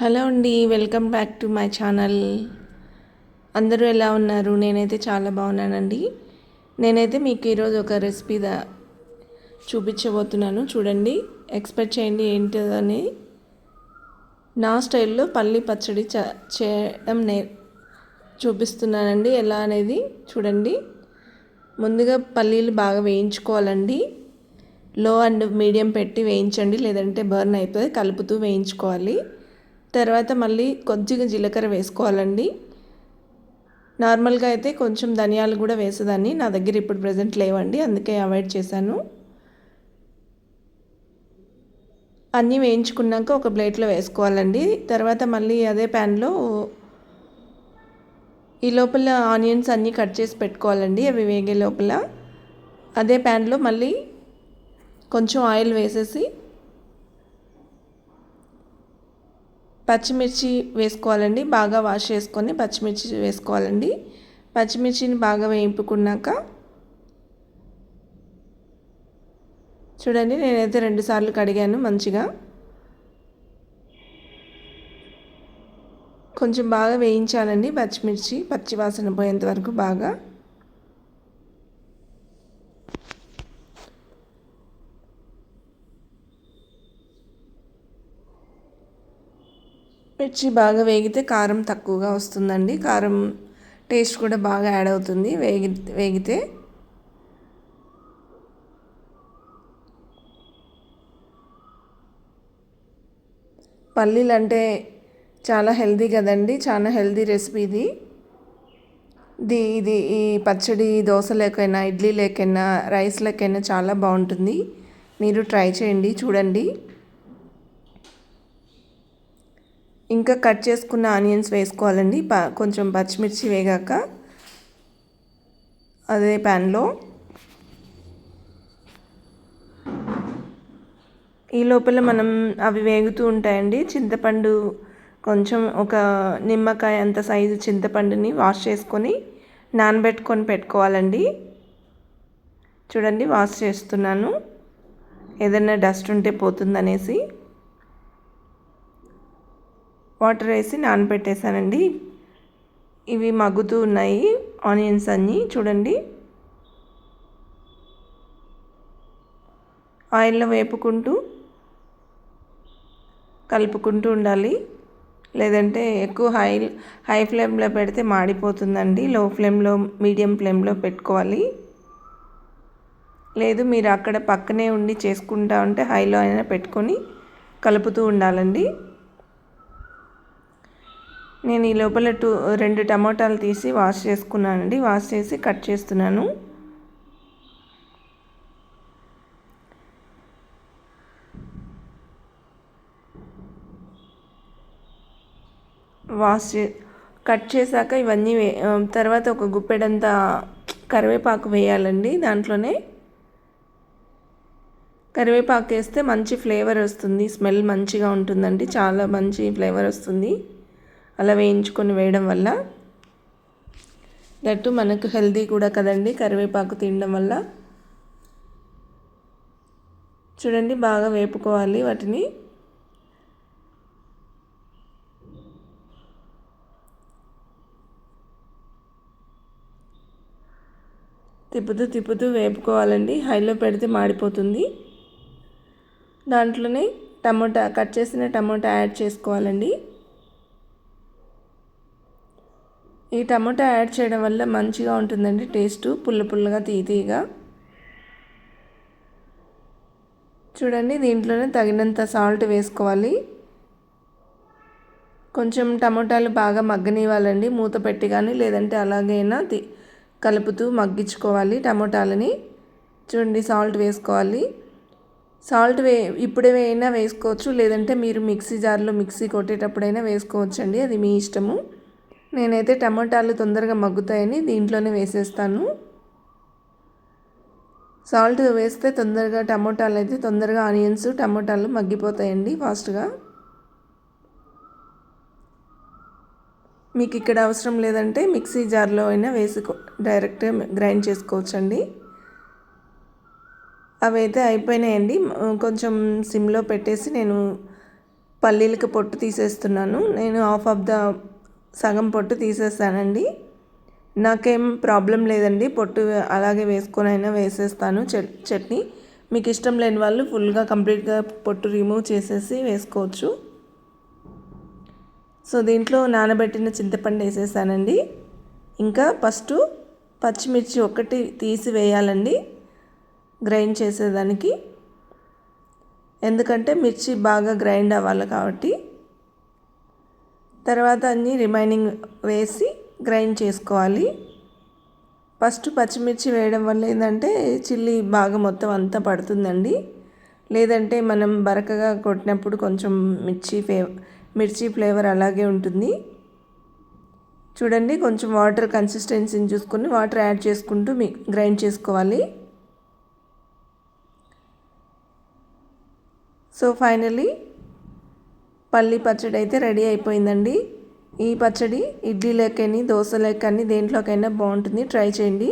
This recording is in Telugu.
హలో అండి welcome back to my channel. అందరూ ఎలా ఉన్నారు? నేనైతే చాలా బాగున్నానండి. నేనైతే మీకు ఈరోజు ఒక రెసిపీ దా చూపించబోతున్నాను. చూడండి ఎక్స్పెక్ట్ చేయండి ఏంటిదని. నా స్టైల్లో పల్లి పచ్చడి చ చేయడం నే చూపిస్తున్నానండి. ఎలా అనేది చూడండి. ముందుగా పల్లీలు బాగా వేయించుకోవాలండి. లో అండ్ మీడియం పెట్టి వేయించండి. లేదంటే బర్న్ అయిపోతుంది కలుపుతూ వేయించుకోవాలి. తర్వాత మళ్ళీ కొద్దిగా జీలకర్ర వేసుకోవాలండి. నార్మల్గా అయితే కొంచెం ధనియాలు కూడా వేసేదాన్ని. నా దగ్గర ఇప్పుడు ప్రజెంట్ లేవండి అందుకే అవాయిడ్ చేశాను. అన్నీ వేయించుకున్నాక ఒక ప్లేట్లో వేసుకోవాలండి. తర్వాత మళ్ళీ అదే ప్యాన్లో ఈ లోపల ఆనియన్స్ అన్నీ కట్ చేసి పెట్టుకోవాలండి అవి వేగే లోపల. అదే ప్యాన్లో మళ్ళీ కొంచెం ఆయిల్ వేసేసి పచ్చిమిర్చి వేసుకోవాలండి. బాగా వాష్ చేసుకొని పచ్చిమిర్చి వేసుకోవాలండి. పచ్చిమిర్చిని బాగా వేయింపుకున్నాక చూడండి నేనైతే రెండు సార్లు కడిగాను మంచిగా. కొంచెం బాగా వేయించాలండి పచ్చిమిర్చి పచ్చివాసన పోయేంత వరకు బాగా. మిర్చి బాగా వేగితే కారం తక్కువగా వస్తుందండి. కారం టేస్ట్ కూడా బాగా యాడ్ అవుతుంది. వేగి వేగితే పల్లీలు అంటే చాలా హెల్దీ కదండి. చాలా హెల్దీ రెసిపీ ఇది. ఇది ఇది ఈ పచ్చడి దోశ లేకైనా ఇడ్లీ లేకైనా రైస్ లేకైనా చాలా బాగుంటుంది. మీరు ట్రై చేయండి చూడండి. ఇంకా కట్ చేసుకున్న ఆనియన్స్ వేసుకోవాలండి. ప కొంచెం పచ్చిమిర్చి వేగాక అదే ప్యాన్లో. ఈ లోపల మనం అవి వేగుతూ ఉంటాయండి. చింతపండు కొంచెం ఒక నిమ్మకాయ అంత సైజు చింతపండుని వాష్ చేసుకొని నానబెట్టుకొని పెట్టుకోవాలండి. చూడండి వాష్ చేస్తున్నాను. ఏదైనా డస్ట్ ఉంటే పోతుందనేసి. వాటర్ వేసి నానబెట్టేశానండి. ఇవి మగ్గుతూ ఉన్నాయి. ఆనియన్స్ అన్నీ చూడండి. ఆయిల్లో వేపుకుంటూ కలుపుకుంటూ ఉండాలి. లేదంటే ఎక్కువ హై హై ఫ్లేమ్లో పెడితే మాడిపోతుందండి. లో ఫ్లేమ్లో మీడియం ఫ్లేమ్లో పెట్టుకోవాలి. లేదు మీరు అక్కడ పక్కనే ఉండి చేసుకుంటా ఉంటే హైలో అయినా పెట్టుకొని కలుపుతూ ఉండాలండి. నేను ఈ లోపల టూ రెండు టమాటాలు తీసి వాష్ చేసుకున్నానండి. వాష్ చేసి కట్ చేస్తున్నాను. వాష్ చే కట్ చేశాక ఇవన్నీ వే తర్వాత ఒక గుప్పెడంతా కరివేపాకు వేయాలండి దాంట్లోనే. కరివేపాకు వేస్తే మంచి ఫ్లేవర్ వస్తుంది. స్మెల్ మంచిగా ఉంటుందండి. చాలా మంచి ఫ్లేవర్ వస్తుంది. అలా వేయించుకొని వేయడం వల్ల దట్టు మనకు హెల్దీ కూడా కదండి. కరివేపాకు తినడం వల్ల చూడండి బాగా వేపుకోవాలి వాటిని. తిప్పుతూ తిప్పుతూ వేపుకోవాలండి. హైలో పెడితే మాడిపోతుంది. దాంట్లోనే టమోటా కట్ చేసిన టమోటా యాడ్ చేసుకోవాలండి. ఈ టమాటా యాడ్ చేయడం వల్ల మంచిగా ఉంటుందండి టేస్ట్. పుల్ల పుల్లగా తీతీగా చూడండి దీంట్లోనే తగినంత సాల్ట్ వేసుకోవాలి. కొంచెం టమోటాలు బాగా మగ్గనివ్వాలండి. మూత పెట్టి కానీ లేదంటే అలాగైనా కలుపుతూ మగ్గించుకోవాలి టమోటాలని. చూడండి సాల్ట్ వేసుకోవాలి. సాల్ట్ వే ఇప్పుడే అయినా వేసుకోవచ్చు. లేదంటే మీరు మిక్సీ జార్లో మిక్సీ కొట్టేటప్పుడైనా వేసుకోవచ్చండి. అది మీ ఇష్టము. నేనైతే టమాటాలు తొందరగా మగ్గుతాయని దీంట్లోనే వేసేస్తాను. సాల్ట్ వేస్తే తొందరగా టమోటాలు అయితే తొందరగా ఆనియన్స్ టమోటాలు మగ్గిపోతాయండి ఫాస్ట్గా. మీకు ఇక్కడ అవసరం లేదంటే మిక్సీ జార్లో అయినా వేసుకో డైరెక్ట్ గ్రైండ్ చేసుకోవచ్చండి. అవి అయితే అయిపోయినాయండి. కొంచెం సిమ్లో పెట్టేసి నేను పల్లీలకి పొట్టు తీసేస్తున్నాను. నేను హాఫ్ ఆఫ్ ద సగం పొట్టు తీసేస్తానండి. నాకేం ప్రాబ్లం లేదండి. పొట్టు అలాగే వేసుకొని అయినా వేసేస్తాను చట్ చట్నీ. మీకు ఇష్టం లేని వాళ్ళు ఫుల్గా కంప్లీట్గా పొట్టు రిమూవ్ చేసేసి వేసుకోవచ్చు. సో దీంట్లో నానబెట్టిన చింతపండు వేసేసానండి. ఇంకా ఫస్ట్ పచ్చిమిర్చి ఒకటి తీసి వేయాలండి గ్రైండ్ చేసేదానికి. ఎందుకంటే మిర్చి బాగా గ్రైండ్ అవ్వాలి కాబట్టి. తర్వాత అన్నీ రిమైనింగ్ వేసి గ్రైండ్ చేసుకోవాలి. ఫస్ట్ పచ్చిమిర్చి వేయడం వల్ల ఏంటంటే చిల్లీ బాగా మొత్తం అంతా పడుతుందండి. లేదంటే మనం బరకగా కొట్టినప్పుడు కొంచెం మిర్చి ఫ్లే మిర్చి ఫ్లేవర్ అలాగే ఉంటుంది. చూడండి కొంచెం వాటర్ కన్సిస్టెన్సీని చూసుకొని వాటర్ యాడ్ చేసుకుంటూ మీ గ్రైండ్ చేసుకోవాలి. సో ఫైనలీ పల్లి పచ్చడి అయితే రెడీ అయిపోయిందండి. ఈ పచ్చడి ఇడ్లీ లెక్కని దోశ లెక్కని దేంట్లోకైనా బాగుంటుంది. ట్రై చేయండి.